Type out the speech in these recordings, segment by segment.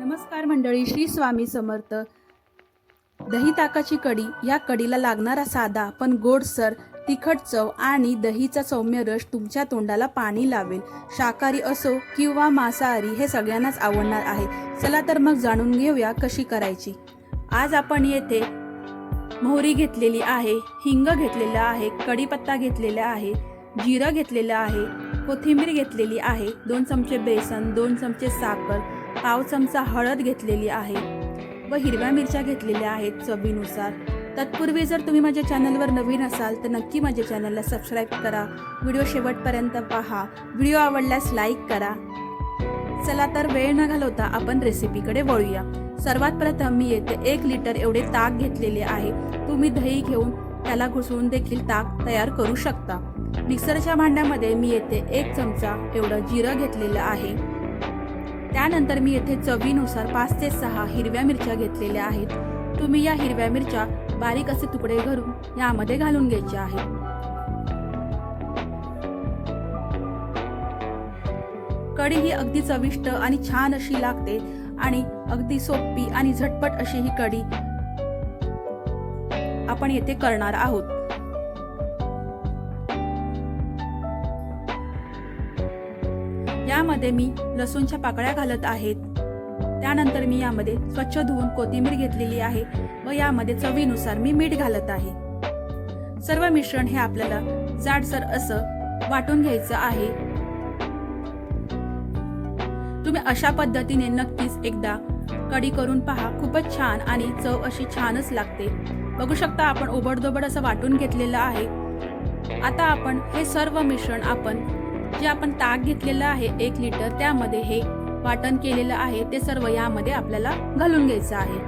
नमस्कार मंडळी श्री स्वामी समर्थ. दही ताकाची कडी या कडीला लागणारा साधा पण गोडसर तिखट चव आणि दहीचा सौम्य रस तुमच्या तोंडाला पाणी लावेल. शाकाहारी असो किंवा मांसाहारी हे सगळ्यांनाच आवडणार आहे. चला तर मग जाणून घेऊया कशी करायची. आज आपण येथे मोहरी घेतलेली आहे हिंग घेतलेला आहे कढीपत्ता घेतलेला आहे जिरं घेतलेलं आहे कोथिंबीर घेतलेली आहे दोन चमचे बेसन दोन चमचे साखर पाव चमचा हळद घेतलेली आहे व हिरव्या मिरच्या घेतलेल्या आहेत चवीनुसार. तत्पूर्वी जर तुम्ही माझ्या चॅनलवर नवीन असाल तर नक्की माझ्या चॅनलला सबस्क्राईब करा. व्हिडिओ शेवटपर्यंत पहा. व्हिडिओ आवडल्यास लाईक करा. चला तर वेळ न घालवता आपण रेसिपीकडे वळूया. सर्वात प्रथम मी येथे एक लिटर एवढे ताक घेतलेले आहे. तुम्ही दही घेऊन त्याला घुसळून देखील ताक तयार करू शकता. मिक्सरच्या भांड्यामध्ये मी येथे एक चमचा एवढं जिरं घेतलेलं आहे. त्यानंतर मी येथे चवीनुसार पाच ते सहा हिरव्या मिरच्या घेतलेल्या आहेत. तुम्ही या हिरव्या मिरच्या बारीक असे तुकडे करून यामध्ये घालून घ्यायच्या आहेत. कढी ही अगदी चविष्ट आणि छान अशी लागते आणि अगदी सोपी आणि झटपट अशी ही कढी आपण येथे करणार आहोत. यामध्ये मी लसूणच्या पाकळ्या घालत आहेत. त्यानंतर मी यामध्ये स्वच्छ धुवून कोथिंबीर घेतलेली आहे व यामध्ये चवीनुसार मी मीठ घालत आहे. सर्व मिश्रण हे आपल्याला जाडसर असं वाटून घ्यायचं आहे. तुम्ही अशा पद्धतीने नक्कीच एकदा कढी करून पहा. खूपच छान आणि चव अशी छानच लागते. बघू शकता आपण ओबडधोबड असं वाटून घेतलेलं आहे. आता आपण हे सर्व मिश्रण आपण जे आपण ताक घेतलेलं आहे एक लिटर त्यामध्ये हे वाटण केलेलं आहे ते सर्व यामध्ये आपल्याला घालून घ्यायचं आहे.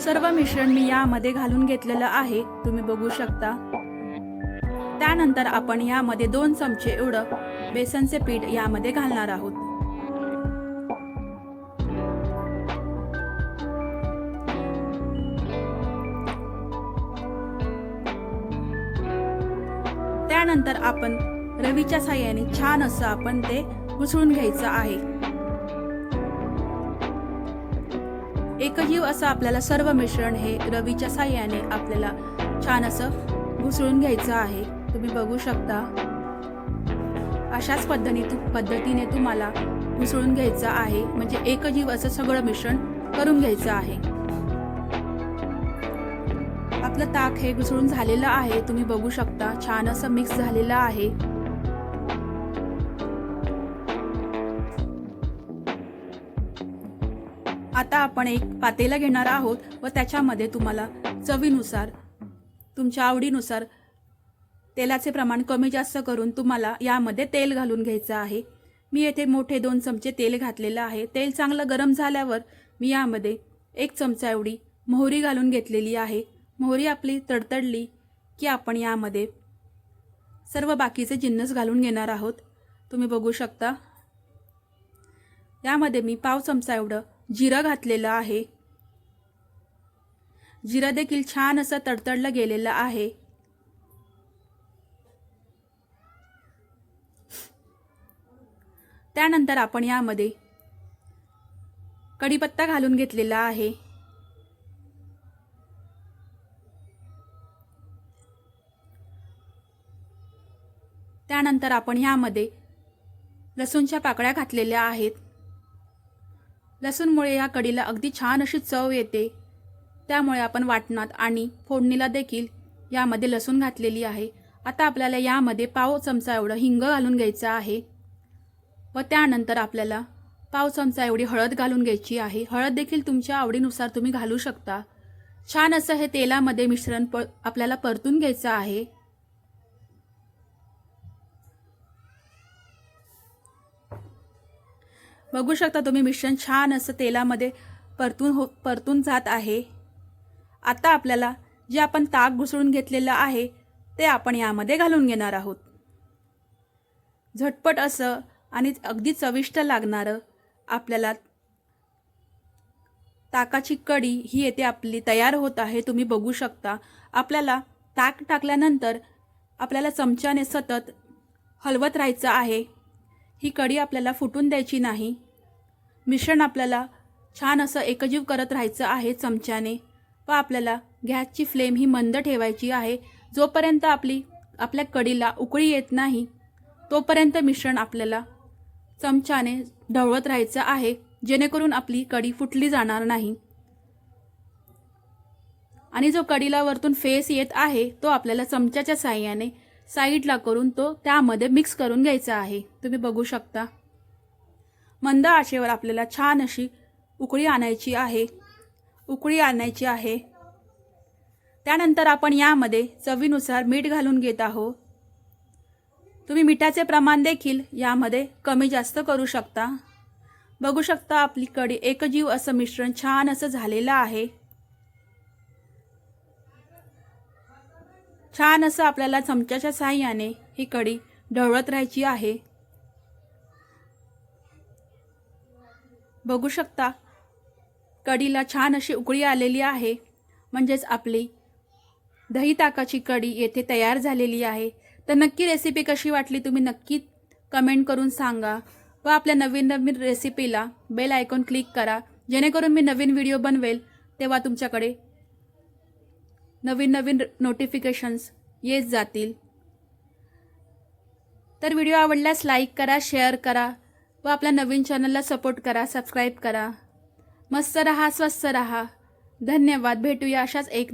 सर्व मिश्रण मी यामध्ये घालून घेतलेलं आहे तुम्ही बघू शकता. त्यानंतर आपण यामध्ये दोन चमचे एवढं बेसनचे पीठ यामध्ये घालणार आहोत. त्यानंतर आपण रवीच्या साह्याने छान असं आपण ते घुसळून घ्यायचं आहे. एकजीव असं आपल्याला सर्व मिश्रण हे रवीच्या साह्याने आपल्याला छान असं घुसळून घ्यायचं आहे. तुम्ही बघू शकता. अशाच पद्धती पद्धतीने तुम्हाला घुसळून घ्यायचं आहे. म्हणजे एकजीव असं सगळं मिश्रण करून घ्यायचं आहे. आपलं ताक हे घुसळून झालेलं आहे. तुम्ही बघू शकता छान असं मिक्स झालेलं आहे. आता आपण एक पातेला घेणार आहोत व त्याच्यामध्ये तुम्हाला चवीनुसार तुमच्या आवडीनुसार तेलाचे प्रमाण कमी जास्त करून तुम्हाला यामध्ये तेल घालून घ्यायचं आहे. मी येथे मोठे दोन चमचे तेल घातलेलं आहे. तेल चांगलं गरम झाल्यावर मी यामध्ये एक चमचा एवढी मोहरी घालून घेतलेली आहे. मोहरी आपली तडतडली की आपण यामध्ये सर्व बाकीचे जिन्नस घालून घेणार आहोत. तुम्ही बघू शकता. यामध्ये मी पाव चमचा एवढं जिरं घातलेलं आहे. जिरं देखील छान असं तडतडलं गेलेलं आहे. त्यानंतर आपण यामध्ये कढीपत्ता घालून घेतलेला आहे. त्यानंतर आपण ह्यामध्ये लसूणच्या पाकळ्या घातलेल्या आहेत. लसूणमुळे या कढीला अगदी छान अशी चव येते. त्यामुळे आपण वाटणात आणि फोडणीला देखील यामध्ये लसूण घातलेली आहे. आता आपल्याला यामध्ये पाव चमचा एवढं हिंग घालून घ्यायचं आहे. व त्यानंतर आपल्याला पाव चमचा एवढी हळद घालून घ्यायची आहे. हळद देखील तुमच्या आवडीनुसार तुम्ही घालू शकता. छान असं हे तेलामध्ये मिश्रण प आपल्याला परतून घ्यायचं आहे. बघू शकता तुम्ही मिश्रण छान असं तेलामध्ये परतून हो परतून जात आहे. आता आपल्याला जे आपण ताक घुसळून घेतलेलं आहे ते आपण यामध्ये घालून घेणार आहोत. झटपट असं आणि अगदी चविष्ट लागणारं आपल्याला ताकाची कढी ही येथे आपली तयार होत आहे. तुम्ही बघू शकता आपल्याला ताक टाकल्यानंतर आपल्याला चमच्याने सतत हलवत राहायचं आहे. ही कढी आपल्याला फुटून द्यायची नाही. मिश्रण आपल्याला छान असं एकजीव करत राहायचं आहे चमच्याने व आपल्याला गॅसची फ्लेम ही मंद ठेवायची आहे. जोपर्यंत आपली आपल्या कढीला उकळी येत नाही तोपर्यंत मिश्रण आपल्याला चमच्याने ढवळत राहायचं आहे. जेणेकरून आपली कढी फुटली जाणार नाही. आणि जो कढीला वरतून फेस येत आहे तो आपल्याला चमच्याच्या साह्याने साईडला करून तो त्यामध्ये मिक्स करून घ्यायचा आहे. तुम्ही बघू शकता. मंद आचेवर आपल्याला छान अशी उकळी आणायची आहे. उकळी आणायची आहे. त्यानंतर आपण यामध्ये चवीनुसार मीठ घालून घेत आहोत. तुम्ही मिठाचे प्रमाण देखील यामध्ये कमी जास्त करू शकता. बघू शकता आपली कढी एकजीव असं मिश्रण छान असं झालेलं आहे. छान असं आपल्याला चमच्याच्या साह्याने ही कढी ढवळत राहायची आहे. बघू शकता कढीला छान अशी उकळी आलेली आहे. म्हणजेच आपली दही ताकाची कढी येथे तयार झालेली आहे. तर नक्की रेसिपी कशी वाटली तुम्ही नक्की कमेंट करून सांगा व आपल्या नवीन नवीन रेसिपीला बेल आयकॉन क्लिक करा. जेणेकरून मी नवीन व्हिडिओ बनवेल तेव्हा तुमच्याकडे नवीन नवीन नोटिफिकेशन्स येत जातील. तर व्हिडिओ आवडल्यास लाईक करा शेअर करा व आपल्या नवीन चॅनलला सपोर्ट करा सबस्क्राईब करा. मस्त रहा स्वस्त रहा. धन्यवाद. भेटूया अशाच एक